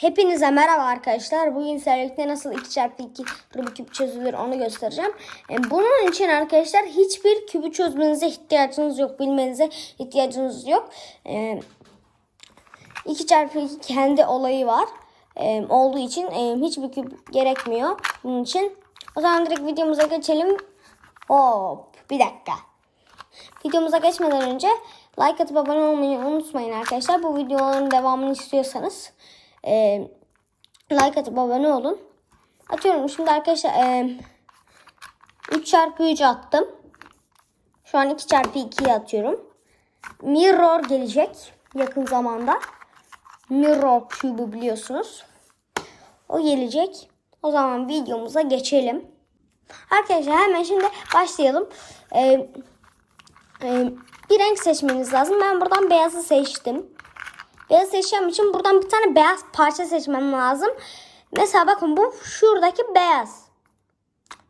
Hepinize merhaba arkadaşlar. Bugün servikte nasıl 2x2 Rubik küp çözülür onu göstereceğim. E, Bunun için arkadaşlar hiçbir kübü çözmenize ihtiyacınız yok. Bilmenize ihtiyacınız yok. E, 2x2 kendi olayı var. E, olduğu için e, hiçbir küp gerekmiyor. Bunun için. O zaman direkt videomuza geçelim. Hop bir dakika. Videomuza geçmeden önce like atıp abone olmayı unutmayın arkadaşlar. Bu videoların devamını istiyorsanız e, like atıp abone olun. Atıyorum şimdi arkadaşlar e, 3 çarpı 3 attım. Şu an 2 çarpı 2'yi atıyorum. Mirror gelecek yakın zamanda. Mirror Cube'u biliyorsunuz. O gelecek. O zaman videomuza geçelim. Arkadaşlar hemen şimdi başlayalım. Ee, ee, bir renk seçmeniz lazım. Ben buradan beyazı seçtim. Beyaz seçeceğim için buradan bir tane beyaz parça seçmem lazım. Mesela bakın bu şuradaki beyaz.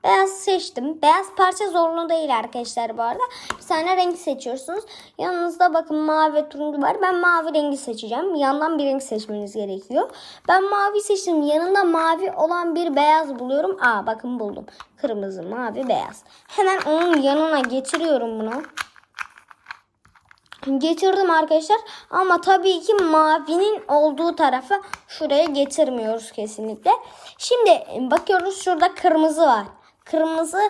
Beyaz seçtim. Beyaz parça zorunlu değil arkadaşlar bu arada. Bir tane renk seçiyorsunuz. Yanınızda bakın mavi ve turuncu var. Ben mavi rengi seçeceğim. Yandan bir renk seçmeniz gerekiyor. Ben mavi seçtim. Yanında mavi olan bir beyaz buluyorum. Aa bakın buldum. Kırmızı, mavi, beyaz. Hemen onun yanına getiriyorum bunu. Getirdim arkadaşlar ama tabii ki mavinin olduğu tarafa şuraya getirmiyoruz kesinlikle. Şimdi e, bakıyoruz şurada kırmızı var. Kırmızı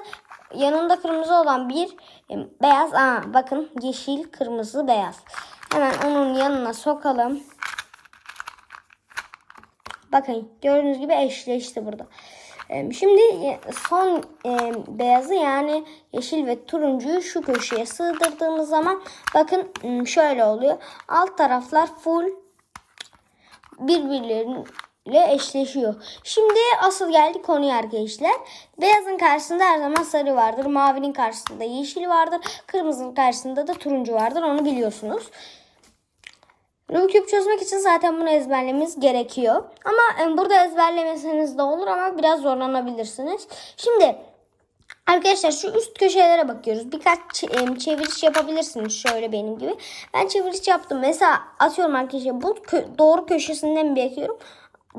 yanında kırmızı olan bir e, beyaz. Aa, bakın yeşil, kırmızı, beyaz. Hemen onun yanına sokalım. Bakın gördüğünüz gibi eşleşti burada. Ee, Şimdi e, son e, beyazı yani yeşil ve turuncuyu şu köşeye sığdırdığımız zaman bakın m, şöyle oluyor. Alt taraflar full birbirleriyle eşleşiyor. Şimdi asıl geldi konuya arkadaşlar. Beyazın karşısında her zaman sarı vardır. Mavinin karşısında yeşil vardır. Kırmızının karşısında da turuncu vardır. Onu biliyorsunuz. Rubik çözmek için zaten bunu ezberlememiz gerekiyor. Ama e, burada ezberlemeseniz de olur ama biraz zorlanabilirsiniz. Şimdi arkadaşlar şu üst köşelere bakıyoruz. Birkaç e, çeviriş yapabilirsiniz şöyle benim gibi. Ben çeviriş yaptım. Mesela atıyorum arkadaşlar bu kö- doğru köşesinden bir bakıyorum.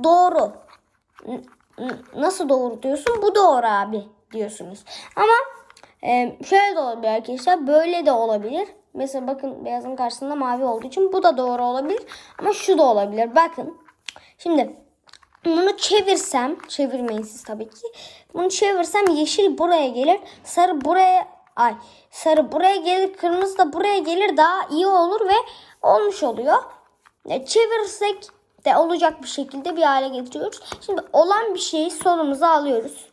Doğru. Nasıl doğru diyorsun? Bu doğru abi diyorsunuz. Ama e, şöyle de olabilir arkadaşlar. Böyle de olabilir. Mesela bakın beyazın karşısında mavi olduğu için bu da doğru olabilir. Ama şu da olabilir. Bakın. Şimdi bunu çevirsem, çevirmeyin siz tabii ki. Bunu çevirsem yeşil buraya gelir. Sarı buraya ay sarı buraya gelir, kırmızı da buraya gelir. Daha iyi olur ve olmuş oluyor. E, çevirirsek de olacak bir şekilde bir hale getiriyoruz. Şimdi olan bir şeyi solumuza alıyoruz.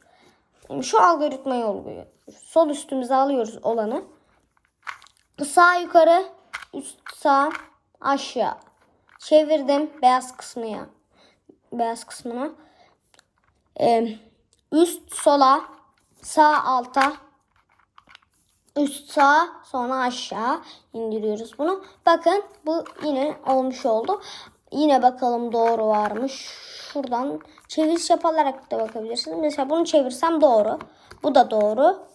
Şu algoritmayı oluyor. Sol üstümüze alıyoruz olanı. Sağ yukarı, üst sağ, aşağı. Çevirdim beyaz kısmına. Beyaz kısmına. Ee, üst sola, sağ alta, üst sağ, sonra aşağı indiriyoruz bunu. Bakın bu yine olmuş oldu. Yine bakalım doğru varmış. Şuradan çeviriş yaparak da bakabilirsiniz. Mesela bunu çevirsem doğru. Bu da doğru.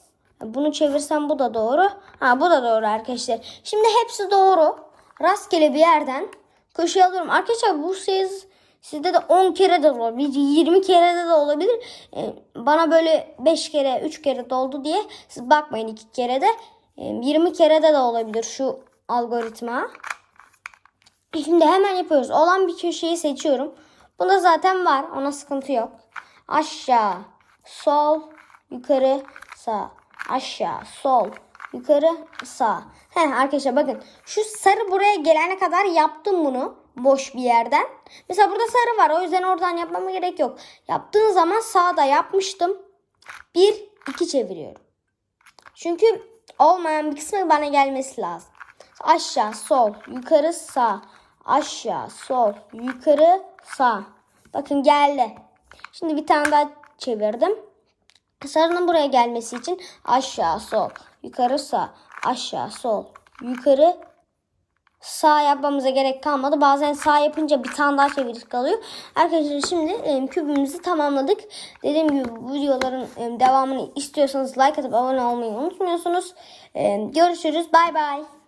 Bunu çevirsem bu da doğru. Ha bu da doğru arkadaşlar. Şimdi hepsi doğru. Rastgele bir yerden köşeye alıyorum. Arkadaşlar bu siz sizde de 10 kere de olabilir. 20 kere de, de olabilir. Ee, bana böyle 5 kere 3 kere de oldu diye siz bakmayın 2 kere de. Ee, 20 kere de de olabilir şu algoritma. Şimdi hemen yapıyoruz. Olan bir köşeyi seçiyorum. Bunda zaten var. Ona sıkıntı yok. Aşağı, sol, yukarı, sağ. Aşağı, sol, yukarı, sağ. Heh, arkadaşlar bakın. Şu sarı buraya gelene kadar yaptım bunu. Boş bir yerden. Mesela burada sarı var. O yüzden oradan yapmama gerek yok. Yaptığın zaman sağda yapmıştım. Bir, iki çeviriyorum. Çünkü olmayan bir kısmı bana gelmesi lazım. Aşağı, sol, yukarı, sağ. Aşağı, sol, yukarı, sağ. Bakın geldi. Şimdi bir tane daha çevirdim. Sarının buraya gelmesi için aşağı, sol, yukarı, sağ. Aşağı, sol, yukarı, sağ yapmamıza gerek kalmadı. Bazen sağ yapınca bir tane daha çeviriş kalıyor. Arkadaşlar şimdi e, kübümüzü tamamladık. Dediğim gibi bu videoların e, devamını istiyorsanız like atıp abone olmayı unutmuyorsunuz. E, görüşürüz. Bay bay.